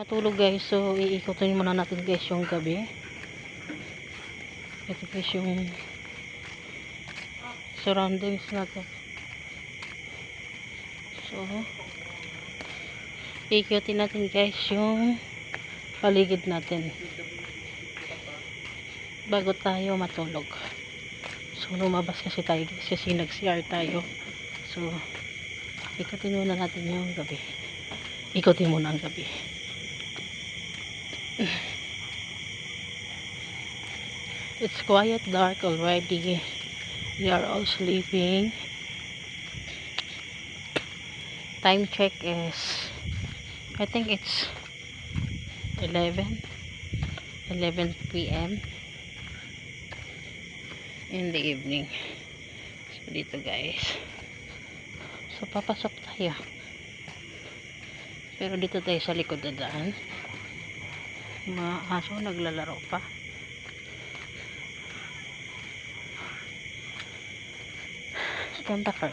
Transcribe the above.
matulog guys. So iikutin muna natin guys yung gabi. Ito guys yung surroundings natin. So iikutin natin guys yung paligid natin. Bago tayo matulog. So lumabas kasi tayo guys kasi nag CR tayo. So ikutin muna natin yung gabi. Ikutin muna ang gabi It's quiet dark already. We are all sleeping. Time check is I think it's 11 11 p.m. in the evening. So dito guys. So papasok tayo. Pero dito tayo sa likod na daan. Mga aso naglalaro pa. Ganda ka.